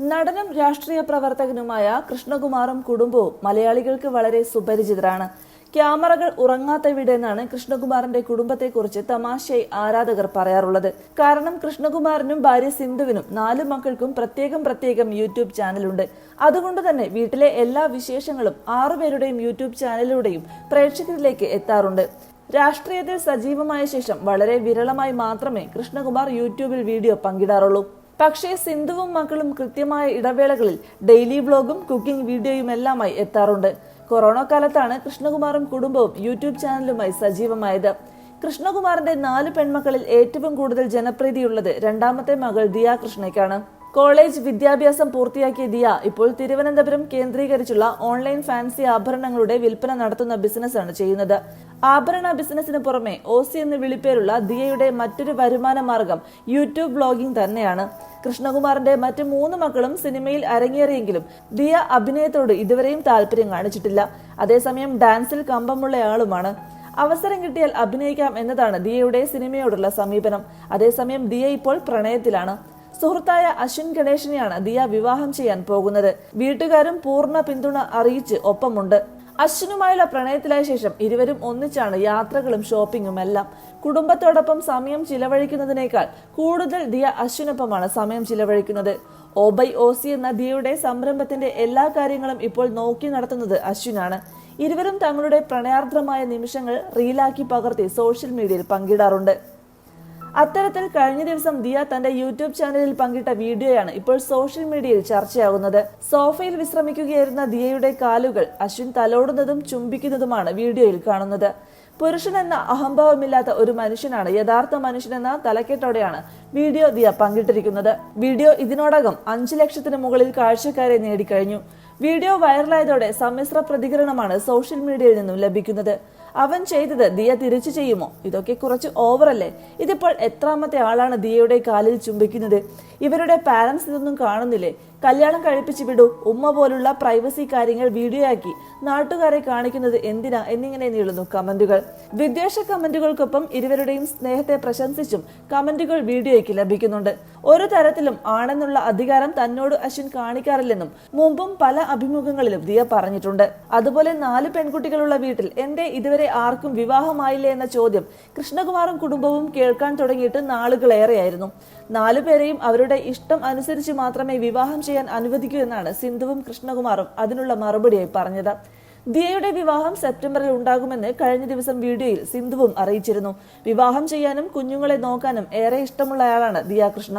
നടനും രാഷ്ട്രീയ പ്രവർത്തകനുമായ കൃഷ്ണകുമാറും കുടുംബവും മലയാളികൾക്ക് വളരെ സുപരിചിതരാണ്. ക്യാമറകൾ ഉറങ്ങാത്ത വീടെന്നാണ് കൃഷ്ണകുമാറിന്റെ കുടുംബത്തെക്കുറിച്ച് തമാശയായി ആരാധകർ പറയാറുള്ളത്. കാരണം കൃഷ്ണകുമാറിനും ഭാര്യ സിന്ധുവിനും നാലു മക്കൾക്കും പ്രത്യേകം പ്രത്യേകം യൂട്യൂബ് ചാനലുണ്ട്. അതുകൊണ്ട് തന്നെ വീട്ടിലെ എല്ലാ വിശേഷങ്ങളും ആറുപേരുടെയും യൂട്യൂബ് ചാനലിലൂടെയും പ്രേക്ഷകരിലേക്ക് എത്താറുണ്ട്. രാഷ്ട്രീയത്തിൽ സജീവമായ ശേഷം വളരെ വിരളമായി മാത്രമേ കൃഷ്ണകുമാർ യൂട്യൂബിൽ വീഡിയോ പങ്കിടാറുള്ളൂ. പക്ഷേ സിന്ധുവും മക്കളും കൃത്യമായ ഇടവേളകളിൽ ഡെയിലി വ്ലോഗും കുക്കിംഗ് വീഡിയോയും എല്ലാമായി എത്താറുണ്ട്. കൊറോണ കാലത്താണ് കൃഷ്ണകുമാറും കുടുംബവും യൂട്യൂബ് ചാനലുമായി സജീവമായത്. കൃഷ്ണകുമാറിന്റെ നാല് പെൺമക്കളിൽ ഏറ്റവും കൂടുതൽ ജനപ്രീതിയുള്ളത് രണ്ടാമത്തെ മകൾ ദിയ കൃഷ്ണയ്ക്കാണ്. കോളേജ് വിദ്യാഭ്യാസം പൂർത്തിയാക്കിയ ദിയ ഇപ്പോൾ തിരുവനന്തപുരം കേന്ദ്രീകരിച്ചുള്ള ഓൺലൈൻ ഫാൻസി ആഭരണങ്ങളുടെ വിൽപ്പന നടത്തുന്ന ബിസിനസ്സാണ് ചെയ്യുന്നത്. ആഭരണ ബിസിനസ്സിന് പുറമെ ഓസി എന്ന് വിളിപ്പേരുള്ള ദിയയുടെ മറ്റൊരു വരുമാന മാർഗം യൂട്യൂബ് ബ്ലോഗിംഗ് തന്നെയാണ്. കൃഷ്ണകുമാറിന്റെ മറ്റ് മൂന്ന് മക്കളും സിനിമയിൽ അരങ്ങേറിയെങ്കിലും ദിയ അഭിനയത്തോട് ഇതുവരെയും താല്പര്യം കാണിച്ചിട്ടില്ല. അതേസമയം ഡാൻസിൽ കമ്പമുള്ളയാളുമാണ് അവസരം കിട്ടിയാൽ അഭിനയിക്കാം എന്നതാണ് ദിയയുടെ സിനിമയോടുള്ള സമീപനം. അതേസമയം ദിയ ഇപ്പോൾ പ്രണയത്തിലാണ്. സുഹൃത്തായ അശ്വിൻ ഗണേഷിനെയാണ് ദിയ വിവാഹം ചെയ്യാൻ പോകുന്നത്. വീട്ടുകാരും പൂർണ പിന്തുണ അറിയിച്ച് ഒപ്പമുണ്ട്. അശ്വിനുമായുള്ള പ്രണയത്തിലായ ശേഷം ഇരുവരും ഒന്നിച്ചാണ് യാത്രകളും ഷോപ്പിംഗും എല്ലാം. കുടുംബത്തോടൊപ്പം സമയം ചിലവഴിക്കുന്നതിനേക്കാൾ കൂടുതൽ ദിയ അശ്വിനൊപ്പമാണ് സമയം ചിലവഴിക്കുന്നത്. ഓബൈ ഓസി എന്ന ദിയയുടെ സംരംഭത്തിന്റെ എല്ലാ കാര്യങ്ങളും ഇപ്പോൾ നോക്കി നടത്തുന്നത് അശ്വിനാണ്. ഇരുവരും തങ്ങളുടെ പ്രണയാർദ്രമായ നിമിഷങ്ങൾ റീലാക്കി പകർത്തി സോഷ്യൽ മീഡിയയിൽ പങ്കിടാറുണ്ട്. അത്തരത്തിൽ കഴിഞ്ഞ ദിവസം ദിയ തന്റെ യൂട്യൂബ് ചാനലിൽ പങ്കിട്ട വീഡിയോയാണ് ഇപ്പോൾ സോഷ്യൽ മീഡിയയിൽ ചർച്ചയാകുന്നത് സോഫയിൽ വിശ്രമിക്കുകയായിരുന്ന ദിയയുടെ കാലുകൾ അശ്വിൻ തലോടുന്നതും ചുംബിക്കുന്നതുമാണ് വീഡിയോയിൽ കാണുന്നത്. പുരുഷൻ എന്ന അഹംഭാവമില്ലാത്ത ഒരു മനുഷ്യനാണ് യഥാർത്ഥ മനുഷ്യൻ എന്ന തലക്കെട്ടോടെയാണ് വീഡിയോ ദിയ പങ്കിട്ടിരിക്കുന്നത്. വീഡിയോ ഇതിനോടകം അഞ്ചു ലക്ഷത്തിന് മുകളിൽ കാഴ്ചക്കാരെ നേടിക്കഴിഞ്ഞു. വീഡിയോ വൈറലായതോടെ സമ്മിശ്ര പ്രതികരണമാണ് സോഷ്യൽ മീഡിയയിൽ നിന്നും ലഭിക്കുന്നത്. അവൻ ചെയ്തത് ദിയ തിരിച്ചു ചെയ്യുമോ? ഇതൊക്കെ കുറച്ച് ഓവറല്ലേ? ഇതിപ്പോൾ എത്രാമത്തെ ആളാണ് ദിയയുടെ കാലിൽ ചുംബിക്കുന്നത്? ഇവരുടെ പാരന്റ്സ് ഇതൊന്നും കാണുന്നില്ലേ? കല്യാണം കഴിപ്പിച്ചു വിടൂ. ഉമ്മ പോലുള്ള പ്രൈവസി കാര്യങ്ങൾ വീഡിയോ ആക്കി നാട്ടുകാരെ കാണിക്കുന്നത് എന്തിനാ എന്നിങ്ങനെ നീളുന്നു കമന്റുകൾ. വിദ്വേഷ കമന്റുകൾക്കൊപ്പം ഇരുവരുടെയും സ്നേഹത്തെ പ്രശംസിച്ചും കമന്റുകൾ വീഡിയോയ്ക്ക് ലഭിക്കുന്നുണ്ട്. ഒരു തരത്തിലും ആണെന്നുള്ള അധികാരം തന്നോട് അശ്വിൻ കാണിക്കാറില്ലെന്നും മുമ്പും പല അഭിമുഖങ്ങളിലും ദിയ പറഞ്ഞിട്ടുണ്ട്. അതുപോലെ നാല് പെൺകുട്ടികളുള്ള വീട്ടിൽ എന്റെ ഇതുവരെ ആർക്കും വിവാഹമായില്ലേ എന്ന ചോദ്യം കൃഷ്ണകുമാറും കുടുംബവും കേൾക്കാൻ തുടങ്ങിയിട്ട് നാളുകളേറെയായിരുന്നു. നാലുപേരെയും അവരുടെ ഇഷ്ടം അനുസരിച്ച് മാത്രമേ വിവാഹം ചെയ്യാൻ അനുവദിക്കൂ എന്നാണ് സിന്ധുവും കൃഷ്ണകുമാറും അതിനുള്ള മറുപടിയായി പറഞ്ഞത്. ദിയയുടെ വിവാഹം സെപ്റ്റംബറിൽ ഉണ്ടാകുമെന്ന് കഴിഞ്ഞ ദിവസം വീഡിയോയിൽ സിന്ധുവും അറിയിച്ചിരുന്നു. വിവാഹം ചെയ്യാനും കുഞ്ഞുങ്ങളെ നോക്കാനും ഏറെ ഇഷ്ടമുള്ളയാളാണ് ദിയ കൃഷ്ണ.